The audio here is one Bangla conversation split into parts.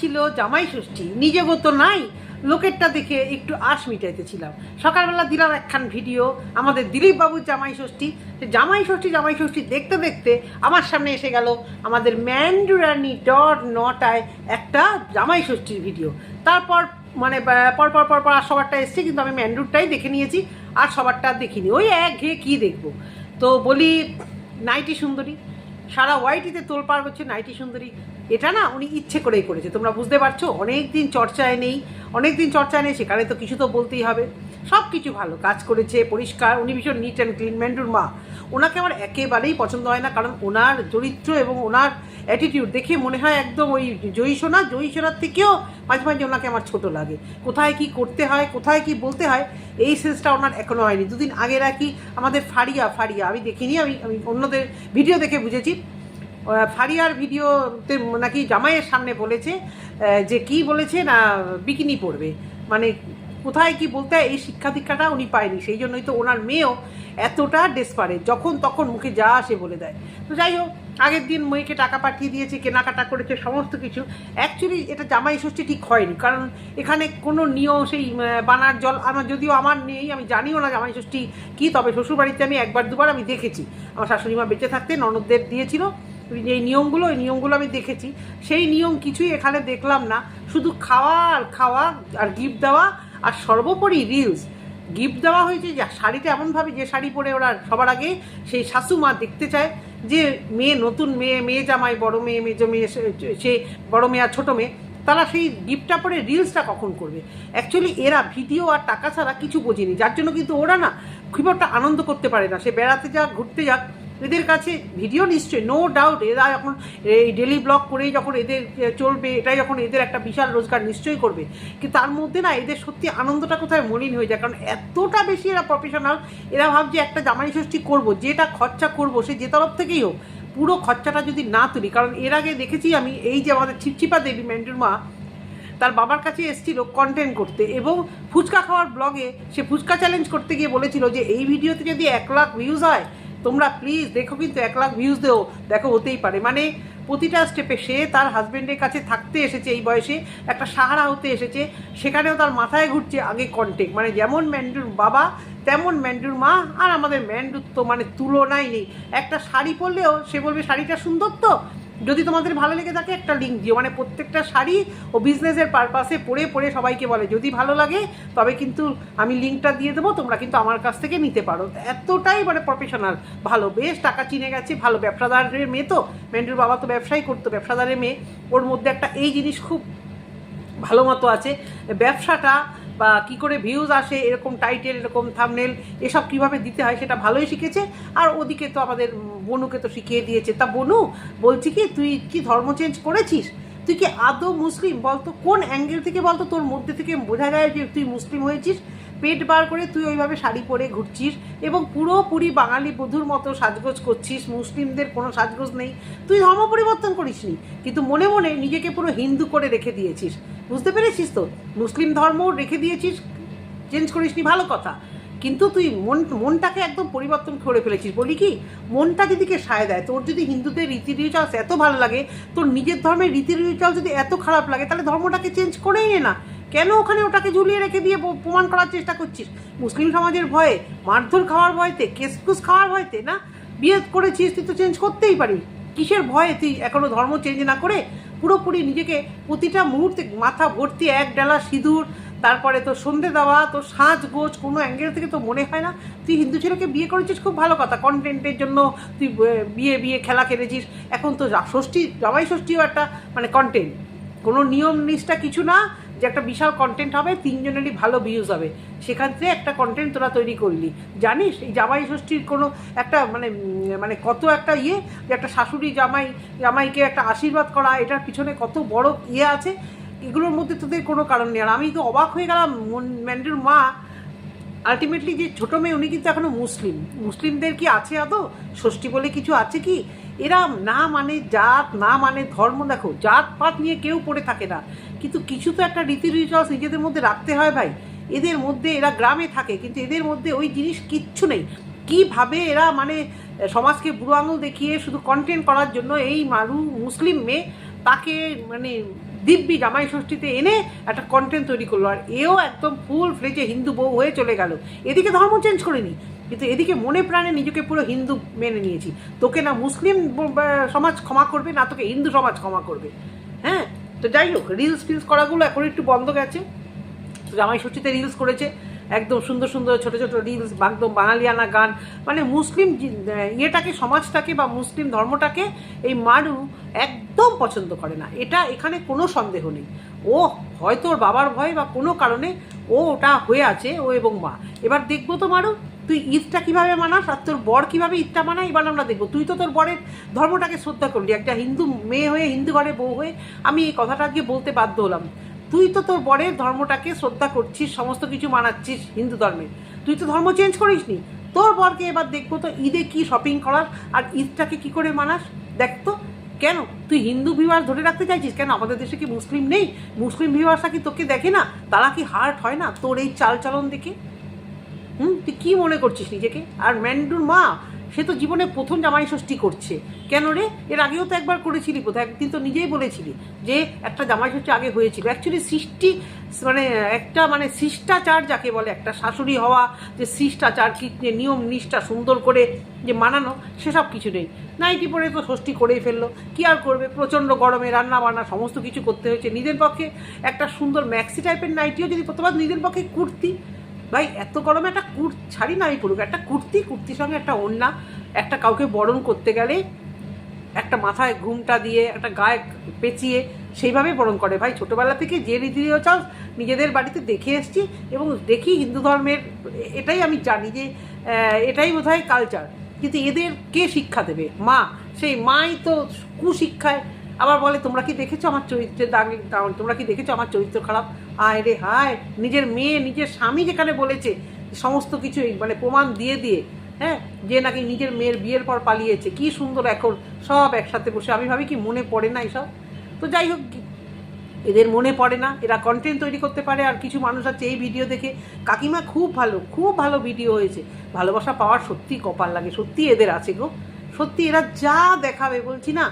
ছিল, জামাই ষষ্ঠী নিজেগো তো নাই। লোকেরটা দেখে একটু আশ মিটাইতেছিলাম। সকালবেলা দিলাম একখান ভিডিও, আমাদের দিলীপ বাবুর জামাই ষষ্ঠী। জামাই ষষ্ঠী জামাই ষষ্ঠী দেখতে দেখতে আমার সামনে এসে গেল আমাদের ম্যান্ডুরানি ডট নটায় একটা জামাই ষষ্ঠীর ভিডিও। তারপর মানে পর পর পর পর আর সবারটা এসছে, কিন্তু আমি ম্যান্ডুরটাই দেখে নিয়েছি, আর সবারটা দেখিনি। ওই এক ঘেয়ে কী দেখব? তো বলি, নাইটি সুন্দরী। সারা ওয়াইটিতে তোলপাড় হচ্ছে নাইটি সুন্দরী। এটা না উনি ইচ্ছে করেই করেছে। তোমরা বুঝতে পারছ অনেক দিন চর্চায় নেই অনেক দিন চর্চায় নেই, সেখানে তো কিছু তো বলতেই হবে। সব কিছু ভালো, কাজ করেছে, পরিষ্কার, উনি ভীষণ নিট অ্যান্ড ক্লিন ম্যান্ডুর মা। ওনাকে আমার একেবারেই পছন্দ হয় না, কারণ ওনার চরিত্র এবং ওনার অ্যাটিটিউড দেখে মনে হয় একদম ওই জয়ী সোনা, জয়ী সোনার থেকেও মাঝে মাঝে ওনাকে আমার ছোট লাগে। কোথায় কি করতে হয়, কোথায় কি বলতে হয়, এই সেন্সটা ওনার এখনও হয়নি। দুদিন আগে রাখি আমাদের ফারিয়া ফারিয়া, আমি দেখিনি, আমি আমি অন্যদের ভিডিও দেখে বুঝেছি। ফারিয়ার ভিডিওতে নাকি জামাইয়ের সামনে বলেছে যে কি বলেছে না বিকিনি পড়বে মানে কোথায় কি বলতে এই শিক্ষা দীক্ষাটা উনি পায়নি। সেই জন্যই তো ওনার মেয়েও এতটা ডেসপারেট যখন তখন মুখে যা আসে বলে দেয়। তো যাই হোক, আগের দিন মেয়েকে টাকা পাঠিয়ে দিয়েছে, কেনাকাটা করেছে, সমস্ত কিছু। অ্যাকচুয়ালি এটা জামাই ষষ্ঠী ঠিক হয়নি, কারণ এখানে কোনো নিয়ম সেই বানার জল আমার, যদিও আমার নেই, আমি জানিও না জামাই ষষ্ঠী কী, তবে শ্বশুরবাড়িতে আমি একবার দুবার আমি দেখেছি। আমার শাশুড়ি মা বেঁচে থাকতে ননদদের দিয়েছিল। যে নিয়মগুলো, ওই নিয়মগুলো আমি দেখেছি। সেই নিয়ম কিছুই এখানে দেখলাম না। শুধু খাওয়া আর খাওয়া আর গিফট দেওয়া আর সর্বোপরি রিলস গিফট দেওয়া হয়েছে যে শাড়িটা এমনভাবে যে শাড়ি পরে ওরা সবার আগে সেই শাশু মা দেখতে চায় যে মেয়ে নতুন মেয়ে মেয়ে জামাই, বড় মেয়ে, মেজো মেয়ে, সে বড় মেয়ে আর ছোটো মেয়ে, তারা সেই গিফটটা পরে রিলসটা কখন করবে? অ্যাকচুয়ালি এরা ভিডিও আর টাকা ছাড়া কিছু বোঝেনি। যার জন্য কিন্তু ওরা না খুব একটা আনন্দ করতে পারে না। সে বেড়াতে যাক, ঘুরতে যাক এদের কাছে ভিডিও নিশ্চয়ই নো ডাউট এরা যখন এই ডেলি ব্লগ করেই যখন এদের চলবে, এটাই যখন এদের একটা বিশাল রোজগার নিশ্চয়ই করবে। কিন্তু তার মধ্যে না, এদের সত্যি আনন্দটা কোথায় মলিন হয়ে যায়? কারণ এতটা বেশি এরা প্রফেশনাল এরা ভাবছে একটা জামাই ষষ্ঠী করব, যেটা খরচা করব, সে যে তরফ থেকেই হোক, পুরো খরচাটা যদি না তুলি। কারণ এর আগে দেখেছি আমি এই যে আমাদের ছিপছিপা দেবী ম্যান্ডুর মা, তার বাবার কাছে এসেছিল কন্টেন্ট করতে এবং ফুচকা খাওয়ার ব্লগে সে ফুচকা চ্যালেঞ্জ করতে গিয়ে বলেছিল যে, এই ভিডিওতে যদি এক লাখ ভিউজ হয় তোমরা প্লিজ দেখো কিন্তু এক লাখ ভিউজ দেও, দেখো হতেই পারে। মানে প্রতিটা স্টেপে সে তার হাজব্যান্ডের কাছে থাকতে এসেছে এই বয়সে, একটা সাহারা হতে এসেছে, সেখানেও তার মাথায় ঘুরছে আগে কন্টেক্ট মানে যেমন ম্যান্ডুর বাবা, তেমন ম্যান্ডুর মা, আর আমাদের ম্যান্ডুর তো মানে তুলনাই নেই। একটা শাড়ি পরলেও সে বলবে, শাড়িটা সুন্দর তো? যদি তোমাদের ভালো লেগে থাকে একটা লিঙ্ক দিও। মানে প্রত্যেকটা শাড়ি ও বিজনেসের পারপাসে পরে পরে সবাইকে বলে। যদি ভালো লাগে, তবে কিন্তু আমি লিঙ্কটা দিয়ে দেবো, তোমরা কিন্তু আমার কাছ থেকে নিতে পারো। এতটাই মানে প্রফেশনাল ভালো। বেশ, টাকা চিনে গেছে, ভালো। ব্যবসাদারের মেয়ে তো। মেন্ডুর বাবা তো ব্যবসাই করতো, ব্যবসাদারের মেয়ে। ওর মধ্যে একটা এই জিনিস খুব ভালো মতো আছে। ব্যবসাটা বা কি করে ভিউজ আসে, এরকম টাইটেল এরকম থামনেল এসব কীভাবে দিতে হয় সেটা ভালোই শিখেছে। আর ওদিকে তো আমাদের বনুকে তো শিখিয়ে দিয়েছে। তা বনু, বলছি কি, তুই কি ধর্ম চেঞ্জ করেছিস? তুই কি আদৌ মুসলিম? বলতো, কোন অ্যাঙ্গেল থেকে বলতো? তোর মধ্যে থেকে বোঝা যায় যে তুই মুসলিম হয়েছিস। পেট বার করে তুই ওইভাবে শাড়ি পরে ঘুরছিস এবং পুরোপুরি বাঙালি বধুর মতো সাজগোজ করছিস, মুসলিমদের কোনো সাজগোজ নেই। তুই ধর্ম পরিবর্তন করিসনি, কিন্তু মনে মনে নিজেকে পুরো হিন্দু করে রেখে দিয়েছিস। বুঝতে পেরেছিস তো? মুসলিম ধর্ম রেখে দিয়েছিস চেঞ্জ করিসনি, ভালো কথা। কিন্তু তুই মন, মনটাকে একদম পরিবর্তন করে ফেলেছিস। বলি কি, মনটা যেদিকে সায় দেয়, তোর যদি হিন্দুদের রীতি রিচুয়ালস এত ভালো লাগে, তোর নিজের ধর্মের রীতি রিচুয়াল যদি এত খারাপ লাগে, তাহলে ধর্মটাকে চেঞ্জ করেই না। কেন ওখানে ওটাকে ঝুলিয়ে রেখে দিয়ে প্রমাণ করার চেষ্টা করছিস? মুসলিম সমাজের ভয়ে, মারধর খাওয়ার ভয়তে কেসকুস খাওয়ার ভয়তে, না? বিয়ে করেছিস, তুই তো চেঞ্জ করতেই পারিস। কিসের ভয়ে তুই এখনও ধর্ম চেঞ্জ না করে পুরোপুরি নিজেকে প্রতিটা মুহূর্তে মাথা ভর্তি, এক ডালা সিঁদুর, তারপরে তো সন্ধে দেওয়া, তোর সাজ গোজ, কোনো অ্যাঙ্গেল থেকে তো মনে হয় না? তুই হিন্দু ছেলেকে বিয়ে করেছিস, খুব ভালো কথা। কন্টেন্টের জন্য তুই বিয়ে বিয়ে খেলা খেলেছিস। এখন তো ষষ্ঠী, জামাই ষষ্ঠীও একটা মানে কন্টেন্ট কোনো নিয়ম নিষ্ঠা কিছু না। যে একটা বিশাল কন্টেন্ট হবে, তিনজনেরই ভালো ভিউজ হবে। সেখান থেকে একটা কন্টেন্ট তোরা তৈরি করলি। জানিস, এই জামাই ষষ্ঠীর কোনো একটা মানে মানে কত একটা ইয়ে যে একটা শাশুড়ি জামাই, জামাইকে একটা আশীর্বাদ করা, এটার পিছনে কত বড় ইয়ে আছে, এগুলোর মধ্যে তোদের কোনো কারণ নেই। আর আমি তো অবাক হয়ে গেলাম ম্যান্ডুর মা আলটিমেটলি যে ছোটো মেয়ে, উনি কিন্তু এখনও মুসলিম। মুসলিমদের কি আছে আদৌ? ষষ্ঠী বলে কিছু আছে কি? এরা না মানে জাত, না মানে ধর্ম, দেখো জাত পাত নিয়ে কেউ পড়ে থাকে না। কিন্তু কিছু তো একটা রীতি রিচুয়ালস নিজেদের মধ্যে রাখতে হয় ভাই। এদের মধ্যে এরা গ্রামে থাকে, কিন্তু এদের মধ্যে ওই জিনিস কিচ্ছু নেই। কীভাবে এরা মানে সমাজকে বুড়ো আঙুল দেখিয়ে শুধু কন্টেন্ট করার জন্য এই মারু মুসলিম মেয়ে তাকে মানে দিব্যি জামাই ষষ্ঠীতে এনে একটা কন্টেন্ট তৈরি করল। আর এও একদম ফুল ফ্লেজে হিন্দু বউ হয়ে চলে গেল। এদিকে ধর্ম চেঞ্জ করেনি, কিন্তু এদিকে মনে প্রাণে নিজেকে পুরো হিন্দু মেনে নিয়েছি। তোকে না মুসলিম সমাজ ক্ষমা করবে, না তোকে হিন্দু সমাজ ক্ষমা করবে। তো যাই হোক রিলস ফিলস করাগুলো এখন একটু বন্ধ গেছে। জামাই ষষ্ঠীতে রিলস করেছে, একদম সুন্দর সুন্দর ছোট ছোট রিলস একদম বাঙালিয়ানা গান। মানে মুসলিম ইয়েটাকে, সমাজটাকে বা মুসলিম ধর্মটাকে এই মারু একদম পছন্দ করে না। এটা এখানে কোনো সন্দেহ নেই। ও হয়তো ওর বাবার ভয় বা কোনো কারণে ও ওটা হয়ে আছে, ও এবং মা। এবার দেখব তো মারু তুই ঈদটা কীভাবে মানাস আর তোর বর কীভাবে ঈদটা মানায়, এবার আমরা দেখব। তুই তো তোর বরের ধর্মটাকে শ্রদ্ধা করলি, একটা হিন্দু মেয়ে হয়ে, হিন্দু ঘরে বউ হয়ে আমি এই কথাটা আজকে বলতে বাধ্য হলাম। তুই তো তোর বরের ধর্মটাকে শ্রদ্ধা করছিস, সমস্ত কিছু মানাচ্ছিস হিন্দু ধর্মে। তুই তো ধর্ম চেঞ্জ করিস নি তোর বরকে এবার দেখব তো ঈদে কি শপিং করার আর ঈদটাকে কি করে মানাস? দেখ তো, কেন? তুই হিন্দু ভিউয়ার ধরে রাখতে চাইছিস কেন? আমাদের দেশে কি মুসলিম নেই? মুসলিম ভিউয়ার্সরা কি তোকে দেখে না? তারা কি হার্ট হয় না তোর এই চাল চালচলন দেখে? হুম, তুই কী মনে করছিস নিজেকে? আর ম্যান্ডুর মা, সে তো জীবনে প্রথম জামাই ষষ্ঠী করছে। কেন রে? এর আগেও তো একবার করেছিলি বোধহয়, একদিন তো নিজেই বলেছিলি যে একটা জামাই ষষ্ঠী আগে হয়েছিল। অ্যাকচুয়ালি সৃষ্টি মানে একটা মানে শিষ্টাচার যাকে বলে, একটা শাশুড়ি হওয়া, যে শিষ্টাচার, কি যে নিয়ম, নিষ্ঠা, সুন্দর করে যে মানানো, সেসব কিছু নেই। নাইটি পরে তো ষষ্ঠী করেই ফেলল। কি আর করবে? প্রচণ্ড গরমে রান্না বান্না সমস্ত কিছু করতে হয়েছে নিজের পক্ষে। একটা সুন্দর ম্যাক্সি টাইপের নাইটিও যদি প্রথমবার নিজের পক্ষে কুর্তি ভাই, এত গরমে একটা কুর্ত ছাড়ি না আমি পুরো একটা কুর্তি, কুর্তির সঙ্গে একটা ওড়না, একটা কাউকে বরণ করতে গেলে একটা মাথায় ঘুমটা দিয়ে, একটা গায়ে পেঁচিয়ে সেইভাবে বরণ করে। ভাই, ছোটোবেলা থেকে যে রীতি চাও নিজেদের বাড়িতে দেখে এসছি এবং দেখি হিন্দু ধর্মের, এটাই আমি জানি যে এটাই বোধহয় কালচার কিন্তু এদের কে শিক্ষা দেবে? মা, সেই মাই তো কুশিক্ষায় আবার বলে, তোমরা কি দেখেছ আমার চরিত্রের দাগ তোমরা কি দেখেছ আমার চরিত্র খারাপ? আয় রে, হায়, নিজের মেয়ে, নিজের স্বামী যেখানে বলেছে, সমস্ত কিছু মানে প্রমাণ দিয়ে দিয়ে হ্যাঁ যে নাকি নিজের মেয়ের বিয়ের পর পালিয়েছে, কি সুন্দর এখন সব একসাথে বসে, আমি ভাবি কি মনে পড়ে না এসব? তো যাই হোক, এদের মনে পড়ে না, এরা কন্টেন্ট তৈরি করতে পারে, আর কিছু মানুষ আছে এই ভিডিও দেখে। কাকিমা খুব ভালো খুব ভালো ভিডিও হয়েছে। ভালোবাসা পাওয়ার সত্যি কপাল লাগে সত্যি এদের আছে গো। সত্যি এরা যা দেখাবে, বলছি না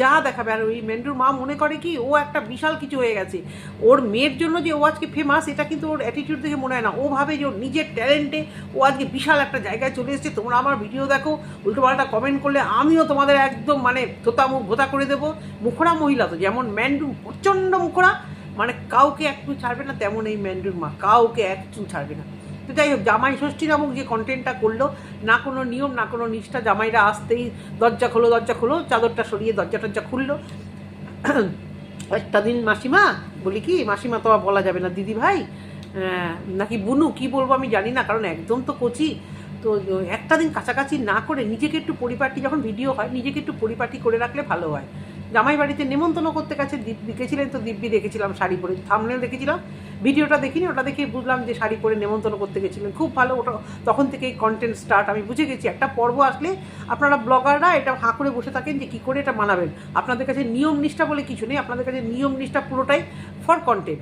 যা দেখাবে। আর ওই মেন্ডুর মা মনে করে কি, ও একটা বিশাল কিছু হয়ে গেছে। ওর মেয়ের জন্য যে ও আজকে ফেমাস এটা কিন্তু ওর অ্যাটিটিউড দেখে মনে হয় না। ও ভাবে যে ওর নিজের ট্যালেন্টে ও আজকে বিশাল একটা জায়গায় চলে এসেছে। তোমরা আমার ভিডিও দেখো, উল্টোপাল্টা কমেন্ট করলে আমিও তোমাদের একদম মানে ধোতা মুখ ভোতা করে দেবো। মুখরা মহিলা তো, যেমন ম্যান্ডু প্রচণ্ড মুখরা মানে কাউকে একটু ছাড়বে না, তেমন এই ম্যান্ডুর মা। কাউকে একটু ছাড়বে না। তো যাই হোক, জামাই ষষ্ঠী নামক যে কন্টেন্টটা করল। না কোনো নিয়ম, না কোনো নিষ্ঠা, জামাইরা আসতেই দরজা খোলো দরজা খোলো, চাদরটা সরিয়ে দরজা টরজা খুললো। একটা দিন মাসিমা, বলি কি, মাসিমা তো বলা যাবে না, দিদি ভাই নাকি বুনু, কি বলব আমি জানি না, কারণ একদম তো কচি। তো একটা দিন কাছাকাছি না করে নিজেকে একটু পরিপাটি, যখন ভিডিও হয়, নিজেকে একটু পরিপাটি করে রাখলে ভালো হয়। জামাই বাড়িতে নেমন্তন্ন করতে গেছে দিব্যি গেছিলেন তো দিব্যি দেখেছিলাম, শাড়ি পরে থামনেল দেখেছিলাম। ভিডিওটা দেখিনি, ওটা দেখে বুঝলাম যে শাড়ি পরে নেমন্তন্ন করতে গেছিলেন। খুব ভালো, ওটা তখন থেকেই কন্টেন্ট স্টার্ট আমি বুঝে গেছি। একটা পর্ব আসলে আপনারা ব্লগাররা এটা হাঁ করে বসে থাকেন যে কী করে এটা মানাবেন। আপনাদের কাছে নিয়ম নিষ্ঠা বলে কিছু নেই, আপনাদের কাছে নিয়ম নিষ্ঠা পুরোটাই ফর কন্টেন্ট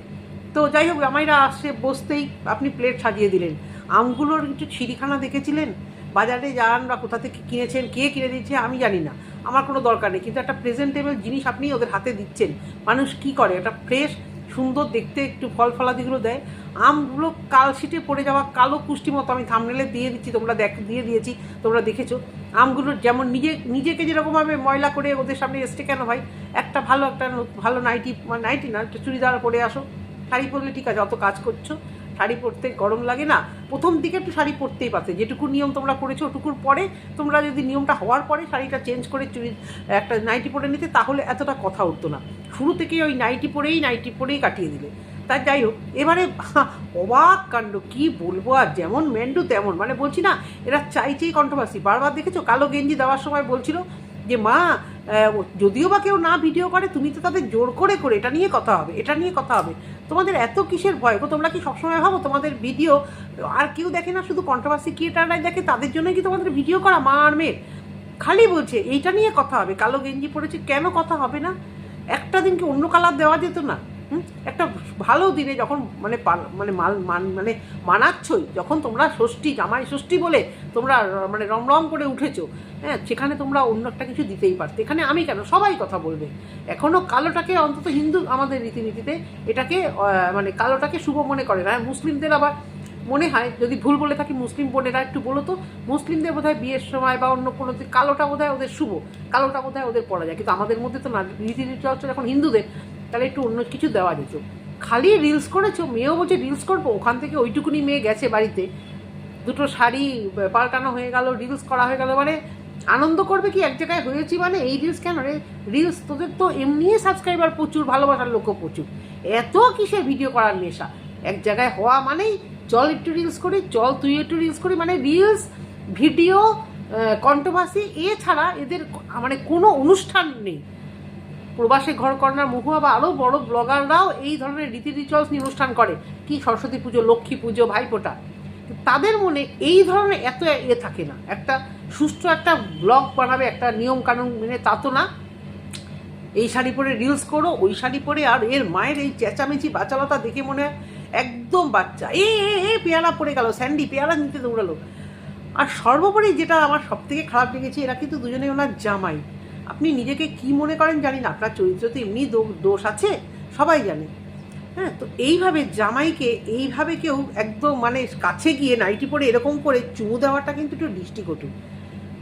তো যাই হোক, জামাইরা আসে, বসতেই আপনি প্লেট সাজিয়ে দিলেন। আমগুলোর একটু ছিঁড়িখানা দেখেছিলেন? বাজারে যান বা কোথা থেকে কিনেছেন, কে কিনে দিচ্ছে আমি জানি না। আমার কোনো দরকার নেই। কিন্তু একটা প্রেজেন্টেবল জিনিস আপনি ওদের হাতে দিচ্ছেন। মানুষ কি করে? একটা ফ্রেশ সুন্দর, দেখতে একটু ফল ফলাদিগুলো দেয়। আমগুলো কাল কালশিটে পড়ে যাওয়া কালো কুষ্টি মতো আমি থামনেলে দিয়ে দিচ্ছি, তোমরা দেখ, দিয়ে দিয়েছি, তোমরা দেখেছ। আমগুলো যেমন নিজে, নিজেকে যেরকমভাবে ময়লা করে ওদের সামনে এসছে কেন ভাই? একটা ভালো একটা ভালো নাইটি নাইটি না একটা চুড়িদার পরে আসো। শাড়ি পরলে ঠিক আছে, অত কাজ করছ। শাড়ি পরতে গরম লাগে না, প্রথম দিকে একটু শাড়ি পরতেই পারতে। যেটুকু নিয়ম তোমরা করেছ ওটুকুর পরে তোমরা যদি নিয়মটা হওয়ার পরে শাড়িটা চেঞ্জ করে চুড়ি, একটা নাইটি পরে নিতে, তাহলে এতটা কথা উঠতো না। শুরু থেকেই ওই নাইটি পরেই নাইটি পরেই কাটিয়ে দিলে। তাই যাই হোক, এবারে অবাক কাণ্ড, কি বলব আর, যেমন মেন্ডু তেমন। মানে বলছি না, এরা চাইছেই কন্ট্রোভার্সি বারবার দেখেছ? কালো গেঞ্জি দেওয়ার সময় বলছিল যে, মা যদিও বা কেউ না ভিডিও করে, তুমি তো তাদের জোর করে করে, এটা নিয়ে কথা হবে, এটা নিয়ে কথা হবে। তোমাদের এত কিসের ভয়? গো, তোমরা কি সবসময় ভাবো তোমাদের ভিডিও আর কেউ দেখে না, শুধু কন্ট্রোভার্সি ক্রিয়েটাররাই দেখে, তাদের জন্য কি তোমাদের ভিডিও করা মা আর মেয়ের খালি বলছে, এইটা নিয়ে কথা হবে। কালো গেঞ্জি পড়েছে কেন কথা হবে না? একটা দিনকে অন্য কালার দেওয়া যেত না? একটা ভালো দিনে যখন মানে মানে মাল মান মানে মানাচ্ছই যখন তোমরা ষষ্ঠী জামাই ষষ্ঠী বলে তোমরা মানে রমরম করে উঠেছো হ্যাঁ সেখানে তোমরা অন্য একটা কিছু দিতেই পারতে। এখানে আমি কেন? সবাই কথা বলবে। এখনও কালোটাকে অন্তত হিন্দু আমাদের রীতিনীতিতে এটাকে মানে কালোটাকে শুভ মনে করে না। হ্যাঁ, মুসলিমদের আবার মনে হয় যদি ভুল বলে থাকি মুসলিম বোনেরা একটু বলো তো মুসলিমদের বোধহয় বিয়ের সময় বা অন্য কোনো কালোটা বোধহয় ওদের শুভ কালোটা বোধহয় ওদের পড়া যায় কিন্তু আমাদের মধ্যে তো না রীতি নীতি হচ্ছে যখন হিন্দুদের তাহলে একটু অন্য কিছু দেওয়া যেত। খালি রিলস করেছ, মেয়েও বলছে রিলস করব, ওখান থেকে ওইটুকুনি মেয়ে গেছে বাড়িতে। দুটো শাড়ি পাল্টানো হয়ে গেল রিলস করা হয়ে গেল মানে আনন্দ করবে কি? এক জায়গায় হয়েছি মানে এই রিলস কেন রে? রিলস তোদের তো এমনিই সাবস্ক্রাইবার প্রচুর, ভালোবাসার লোকও প্রচুর। এত কিসের ভিডিও করার নেশা? এক জায়গায় হওয়া মানেই চল একটু রিলস করি চল তুই একটু রিলস করি মানে রিলস ভিডিও কন্ট্রোভার্সি এছাড়া এদের মানে কোনো অনুষ্ঠান নেই। প্রবাসে ঘর কর্নার মহুয়া বা আরও বড় ব্লগাররাও এই ধরনের রীতি রিচুয়ালস নিয়ে অনুষ্ঠান করে। কি সরস্বতী পুজো, লক্ষ্মী পুজো, ভাইফোঁটা। তাদের মনে এই ধরনের এত এ থাকে না। একটা সুষ্ঠু একটা ব্লগ বানাবে, একটা নিয়ম কানুন মেনে তা তো না। এই শাড়ি পরে রিলস করো, ওই শাড়ি পরে আর এর মায়ের এই চেঁচামেচি বাচালতা দেখে মনে হয় একদম বাচ্চা। এ এ পেয়ারা পড়ে গেল, স্যান্ডি, পেয়ারা নিতে দৌড়ালো। আর সর্বোপরি যেটা আমার সব থেকে খারাপ লেগেছে, এরা কিন্তু দুজনে ওনার জামাই। আপনি নিজেকে কি মনে করেন জানি না, আপনার চরিত্র তো এমনি দোষ আছে, সবাই জানে। হ্যাঁ তো এইভাবে জামাইকে, এইভাবে কেউ একদম মানে কাছে গিয়ে নাইটি পরে এরকম করে চুমু দেওয়াটা কিন্তু একটু দৃষ্টিকটু।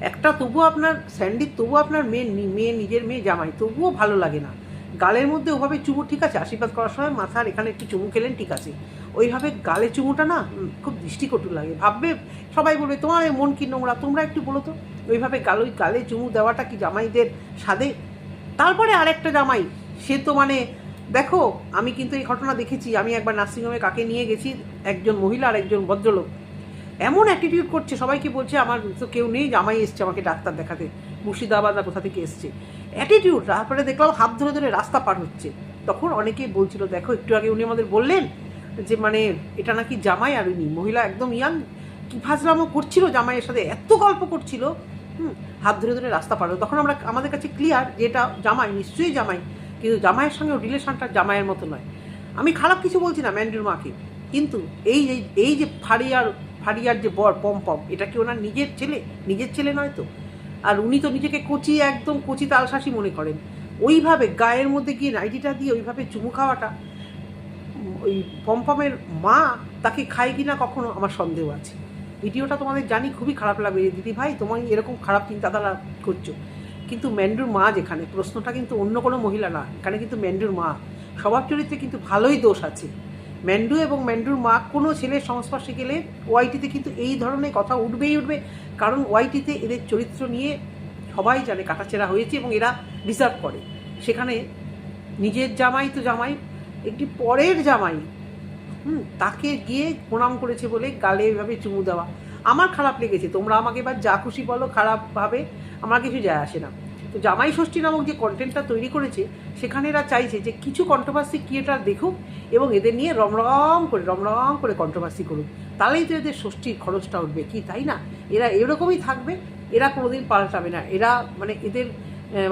একটা তবুও আপনার স্যান্ডির তবুও আপনার মেয়ে মেয়ে, নিজের মেয়ে জামাই, তবুও ভালো লাগে না। গালের মধ্যে ওভাবে চুমু, ঠিক আছে, আশীর্বাদ করার সময় মাথার এখানে একটু চুমু খেলেন, ঠিক আছে। ওইভাবে গালে চুমুটা না খুব দৃষ্টিকটু লাগে। ভাববে, সবাই বলবে, তোমার মন কি নোংরা, তোমরা একটু বলো তো। ওইভাবে গাল ওই গালে চুমু দেওয়াটা কি জামাইদের সাদে তারপরে আরেকটা জামাই, সে তো মানে দেখো, আমি কিন্তু এই ঘটনা দেখেছি, আমি একবার নার্সিংহোমে কাকে নিয়ে গেছি, একজন মহিলা আর একজন ভদ্রলোক। এমন অ্যাটিটিউড করছে, সবাইকে বলছে, আমার তো কেউ নেই, জামাই এসছে আমাকে ডাক্তার দেখাতে, মুর্শিদাবাদ না কোথা থেকে এসছে। অ্যাটিটিউড তারপরে দেখলাম হাত ধরে ধরে রাস্তা পার হচ্ছে। তখন অনেকেই বলছিল, দেখো, একটু আগে উনি আমাদের বললেন যে মানে এটা নাকি জামাই আর উনি, মহিলা একদম ইয়াং। কি ফাজলামো করছিল জামাইয়ের সাথে, এত গল্প করছিল হুম, হাত ধরে ধরে রাস্তা পার তখন আমরা আমাদের কাছে ক্লিয়ার যে এটা জামাই, নিশ্চয়ই জামাই, কিন্তু জামাইয়ের সঙ্গে রিলেশনটা জামাইয়ের মতো নয়। আমি খারাপ কিছু বলছি না ম্যান্ডুর মাকে, কিন্তু এই এই যে ফারিয়ার ফারিয়ার যে বর পম পম এটা কি ওনার নিজের ছেলে? নিজের ছেলে নয় তো? আর উনি তো নিজেকে কচি, একদম কচি তালশাসি মনে করেন। ওইভাবে গায়ের মধ্যে গিয়ে নাইটিটা দিয়ে ওইভাবে চুমু খাওয়াটা, ওই পমপমের মা তাকে খায় কি না কখনো আমার সন্দেহ আছে। ভিডিওটা তোমাদের জানি খুবই খারাপ লাগবে দিদি ভাই তোমার এরকম খারাপ চিন্তাধারা করছ। কিন্তু ম্যান্ডুর মা যেখানে, প্রশ্নটা কিন্তু অন্য কোনো মহিলা না, এখানে কিন্তু ম্যান্ডুর মা। স্বভাব চরিত্রে কিন্তু ভালোই দোষ আছে। ম্যান্ডু এবং ম্যান্ডুর মা, কোনো ছেলের সংস্পর্শে গেলে ওয়াইটিতে কিন্তু এই ধরনের কথা উঠবেই উঠবে। কারণ ওয়াইটিতে এদের চরিত্র নিয়ে সবাই জানে কাটাছেড়া হয়েছে এবং এরা ডিজার্ভ করে। সেখানে নিজের জামাই তো জামাই, একটি পরের জামাই হুম, তাকে গিয়ে প্রণাম করেছে বলে গালে এভাবে চুমু দেওয়া। আমার খারাপ লেগেছে, তোমরা আমাকে এবার যা খুশি বলো, খারাপভাবে আমার কিছু যায় আসে না। তো জামাই ষষ্ঠী নামক যে কন্টেন্টটা তৈরি করেছে, সেখানে এরা চাইছে যে কিছু কন্ট্রোভার্সি ক্রিয়েটার দেখুক এবং এদের নিয়ে রমরম করে রমরম করে কন্ট্রোভার্সি করুক। তাহলেই তো এদের ষষ্ঠীর খরচটা উঠবে, কি তাই না? এরা এরকমই থাকবে, এরা কোনোদিন পাল্টাবে না। এরা মানে এদের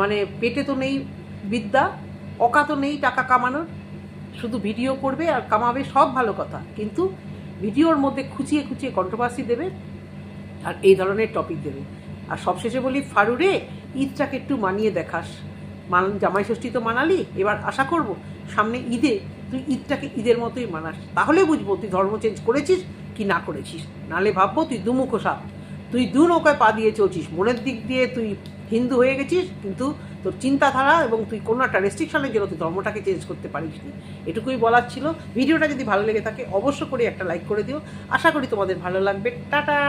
মানে পেটে তো নেই বিদ্যা অকা তো নেই টাকা কামানোর। শুধু ভিডিও করবে আর কামাবে সব ভালো কথা। কিন্তু ভিডিওর মধ্যে খুঁচিয়ে খুঁচিয়ে কন্ট্রোভার্সি দেবে আর এই ধরনের টপিক দেবে। আর সবশেষে বলি, ফারুরে, ঈদটাকে একটু মানিয়ে দেখাস। মান জামাই ষষ্ঠী তো মানালি, এবার আশা করব সামনে ঈদে তুই ঈদটাকে ঈদের মতোই মানাস। তাহলে বুঝব তুই ধর্ম চেঞ্জ করেছিস কি না করেছিস। নালে ভাববো তুই দুমুখো সাপ। তুই দু নৌকায় পা দিয়ে চলছিস। মনের দিক দিয়ে তুই হিন্দু হয়ে গেছিস, কিন্তু তোর চিন্তাধারা এবং তুই কোনো একটা রেস্ট্রিকশনের জন্য তুই ধর্মটাকে চেঞ্জ করতে পারিস নি। এটুকুই বলার ছিল। ভিডিওটা যদি ভালো লেগে থাকে, অবশ্য করে একটা লাইক করে দিও। আশা করি তোমাদের ভালো লাগবে। টাটা!